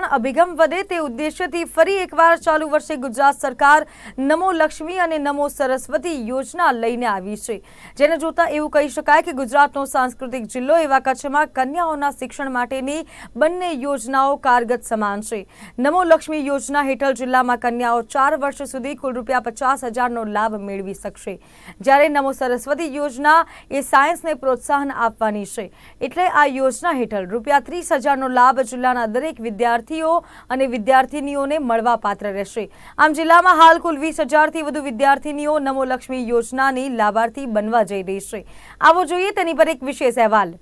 અભિગમ વધે તે ઉદ્દેશ્યથી ફરી એકવાર ચાલુ વર્ષે ગુજરાત સરકાર નમો લક્ષ્મી અને નમો સરસ્વતી યોજના લઈને આવી છે. જેને જોતા એવું કહી શકાય કે ગુજરાતનો સાંસ્કૃતિક જિલ્લો એવા કચ્છમાં કન્યાઓના શિક્ષણ માટેની બંને યોજનાઓ કારગત સમાન છે. નમો લક્ષ્મી યોજના હેઠળ જિલ્લામાં કન્યાઓ ચાર વર્ષ સુધી કુલ રૂપિયા પચાસ હજારનો લાભ મેળવી શકશે. જ્યારે નમો સરસ્વતી યોજના એ સાયન્સને પ્રોત્સાહન આપવાની છે. એટલે આ યોજના હેઠળ રૂપિયા ત્રીસ હજારનો લાભ જિલ્લાના દરેક વિદ્યાર્થીઓ અને વિદ્યાર્થિનીઓને મળવાપાત્ર રહેશે. આમ જિલ્લામાં હાલ કુલ વીસ હજારથી વધુ વિદ્યાર્થિનીઓ નમો લક્ષ્મી યોજનાની લાભાર્થી બનવા જઈ રહી છે. આવો જોઈએ તેની પર એક વિશેષ અહેવાલ.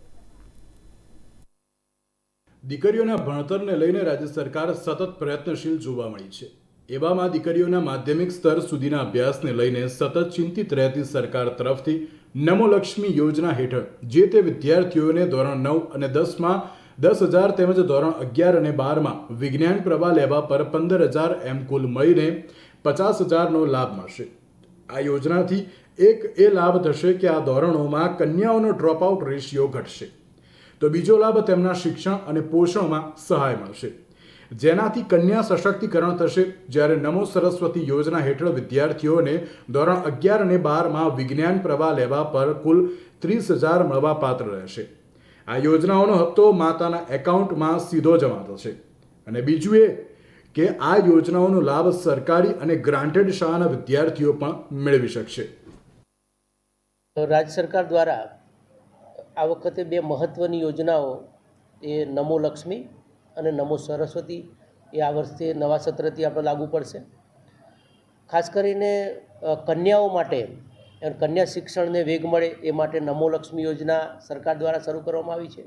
દીકરીઓના ભણતરને લઈને રાજ્ય સરકાર સતત પ્રયત્નશીલ જોવા મળી છે. એવામાં દીકરીઓના માધ્યમિક સ્તર સુધીના અભ્યાસને લઈને સતત ચિંતિત રહેતી સરકાર તરફથી નમો લક્ષ્મી યોજના હેઠળ જે તે વિદ્યાર્થીઓને ધોરણ નવ અને દસમાં દસ હજાર તેમજ ધોરણ અગિયાર અને બારમાં વિજ્ઞાન પ્રવાહ લેવા પર પંદર હજાર એમ કુલ મળીને પચાસ હજારનો લાભ મળશે. આ યોજનાથી એક એ લાભ થશે કે આ ધોરણોમાં કન્યાઓનો ડ્રોપઆઉટ રેશિયો ઘટશે. તો બીજો લાભ તેમના શિક્ષણ અને પોષણમાં સહાય મળશે. જેનાથી કન્યા સશક્તિકરણ થશે. જ્યારે નમો સરસ્વતી યોજના હેઠળ વિદ્યાર્થીઓને ધોરણ અગિયાર અને બારમાં વિજ્ઞાન પ્રવાહ લેવા પર કુલ ત્રીસ હજાર મળવા પાત્ર રહેશે. આ યોજનાઓનો હપ્તો માતાના એકાઉન્ટમાં સીધો જમા થશે. અને બીજું એ કે આ યોજનાઓનો લાભ સરકારી અને ગ્રાન્ટેડ શાળાના વિદ્યાર્થીઓ પણ મેળવી શકશે. રાજ્ય સરકાર દ્વારા આ વખતે બે મહત્ત્વની યોજનાઓ, એ નમો લક્ષ્મી અને નમો સરસ્વતી, એ આ વર્ષે નવા સત્રથી આપણે લાગુ પડશે. ખાસ કરીને કન્યાઓ માટે કન્યા શિક્ષણને વેગ મળે એ માટે નમો લક્ષ્મી યોજના સરકાર દ્વારા શરૂ કરવામાં આવી છે.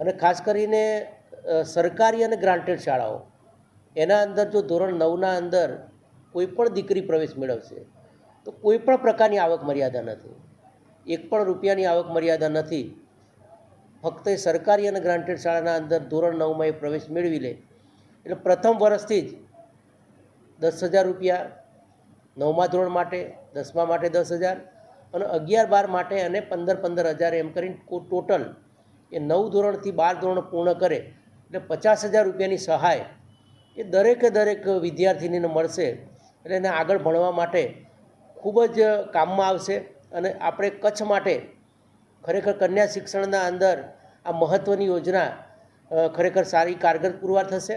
અને ખાસ કરીને સરકારી અને ગ્રાન્ટેડ શાળાઓ. એના અંદર જો ધોરણ નવના અંદર કોઈ પણ દીકરી પ્રવેશ મેળવશે, તો કોઈ પણ પ્રકારની આવક મર્યાદા નથી. એક પણ રૂપિયાની આવક મર્યાદા નથી. ફક્ત એ સરકારી અને ગ્રાન્ટેડ શાળાના અંદર ધોરણ નવમાં એ પ્રવેશ મેળવી લે. એટલે પ્રથમ વર્ષથી જ દસ હજાર રૂપિયા નવમા ધોરણ માટે દસમા માટે દસ હજાર અને અગિયાર બાર માટે અને પંદર પંદર હજાર એમ કરીને ટોટલ એ નવ ધોરણથી બાર ધોરણ પૂર્ણ કરે એટલે પચાસ હજાર રૂપિયાની સહાય એ દરેકે દરેક વિદ્યાર્થીનીને મળશે એટલે એને આગળ ભણવા માટે ખૂબ જ કામમાં આવશે અને આપણે કચ્છ માટે ખરેખર કન્યા શિક્ષણના અંદર આ મહત્ત્વની યોજના ખરેખર સારી કારગર પુરવાર થશે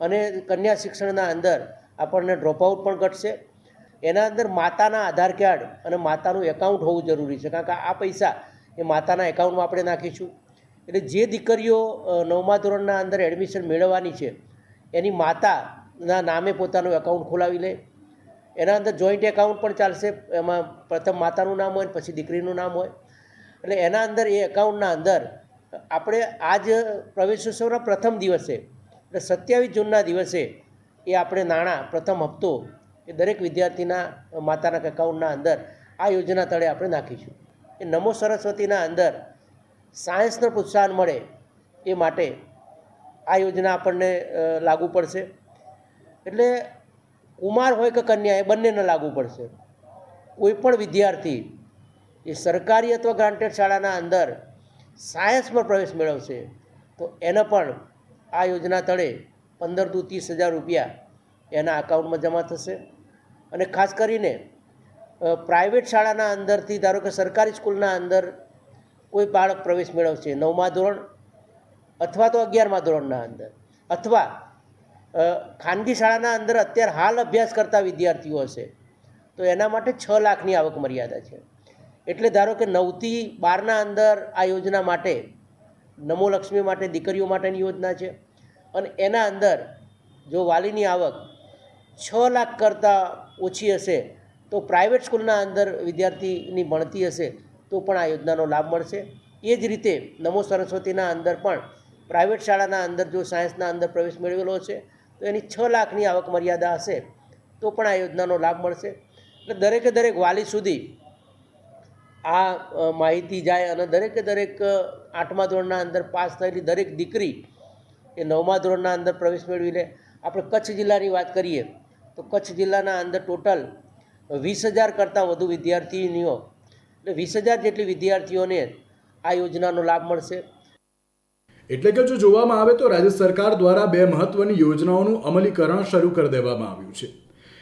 અને કન્યા શિક્ષણના અંદર આપણને ડ્રોપઆઉટ પણ ઘટશે એના અંદર માતાના આધાર કાર્ડ અને માતાનું એકાઉન્ટ હોવું જરૂરી છે. કારણ કે આ પૈસા એ માતાના એકાઉન્ટમાં આપણે નાખીશું. એટલે જે દીકરીઓ નવમા ધોરણના અંદર એડમિશન મેળવવાની છે, એની માતાના નામે પોતાનું એકાઉન્ટ ખોલાવી લે. એના અંદર જોઈન્ટ એકાઉન્ટ પણ ચાલશે. એમાં પ્રથમ માતાનું નામ હોય પછી દીકરીનું નામ હોય. એટલે એના અંદર એ એકાઉન્ટના અંદર આપણે આજ પ્રવેશોત્સવના પ્રથમ દિવસે, એટલે સત્યાવીસ જૂનના દિવસે એ આપણે નાણાં પ્રથમ હપ્તો એ દરેક વિદ્યાર્થીના માતાના એકાઉન્ટના અંદર આ યોજના તળે આપણે નાખીશું. એ નમો સરસ્વતીના અંદર સાયન્સને પ્રોત્સાહન મળે એ માટે આ યોજના આપણને લાગુ પડશે. એટલે કુમાર હોય કે કન્યા એ બંનેને લાગુ પડશે. કોઈ પણ વિદ્યાર્થી એ સરકારી અથવા ગ્રાન્ટેડ શાળાના અંદર સાયન્સમાં પ્રવેશ મેળવશે, તો એને પણ આ યોજના તળે પંદરથી ત્રીસ હજાર રૂપિયા એના અકાઉન્ટમાં જમા થશે. અને ખાસ કરીને પ્રાઇવેટ શાળાના અંદરથી, ધારો કે સરકારી સ્કૂલના અંદર કોઈ બાળક પ્રવેશ મેળવશે, નવમા ધોરણ અથવા તો અગિયારમા ધોરણના અંદર અથવા ખાનગી શાળાના અંદર અત્યારે હાલ અભ્યાસ કરતા વિદ્યાર્થીઓ હશે, તો એના માટે છ લાખની આવક મર્યાદા છે. એટલે ધારો કે નવથી બારના અંદર આ યોજના માટે, નમો લક્ષ્મી માટે, દીકરીઓ માટેની યોજના છે અને એના અંદર જો વાલીની આવક છ લાખ કરતાં ઓછી હશે તો પ્રાઇવેટ સ્કૂલના અંદર વિદ્યાર્થીની ભણતી હશે તો પણ આ યોજનાનો લાભ મળશે. એ જ રીતે નમો સરસ્વતીના અંદર પણ પ્રાઇવેટ શાળાના અંદર જો સાયન્સના અંદર પ્રવેશ મેળવેલો છે, તો એની છ લાખની આવક મર્યાદા હશે તો પણ આ યોજનાનો લાભ મળશે. એટલે દરેકે દરેક વાલી સુધી આ માહિતી જાય અને દરેકે દરેક આઠમા ધોરણના અંદર પાસ થયેલી દરેક દીકરી એ નવમા ધોરણના અંદર પ્રવેશ મેળવી લે. આપણે કચ્છ જિલ્લાની વાત કરીએ તો કચ્છ જિલ્લાના અંદર ટોટલ વીસ હજાર કરતાં વધુ વિદ્યાર્થીનીઓ એટલે વીસ હજાર જેટલી વિદ્યાર્થીઓને આ યોજનાનો લાભ મળશે. એટલે કે જો જોવામાં આવે તો રાજ્ય સરકાર દ્વારા બે મહત્વની યોજનાઓનું અમલીકરણ શરૂ કરી દેવામાં આવ્યું છે.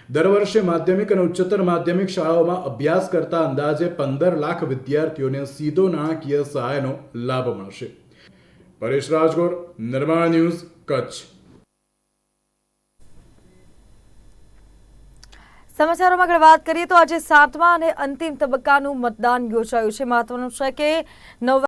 દર વર્ષે માધ્યમિક અને ઉચ્ચતર માધ્યમિક શાળાઓમાં અભ્યાસ કરતા અંદાજે પંદર લાખ વિદ્યાર્થીઓને સીધો નાણાકીય સહાયનો લાભ મળશે. પરેશ રાજગોર, નિર્માણ ન્યૂઝ કચ્છ. સમાચારોમાં આગળ વાત કરીએ તો આજે સાતમા અને અંતિમ તબક્કાનું મતદાન યોજાયું છે. મહત્વનું છે કે નવ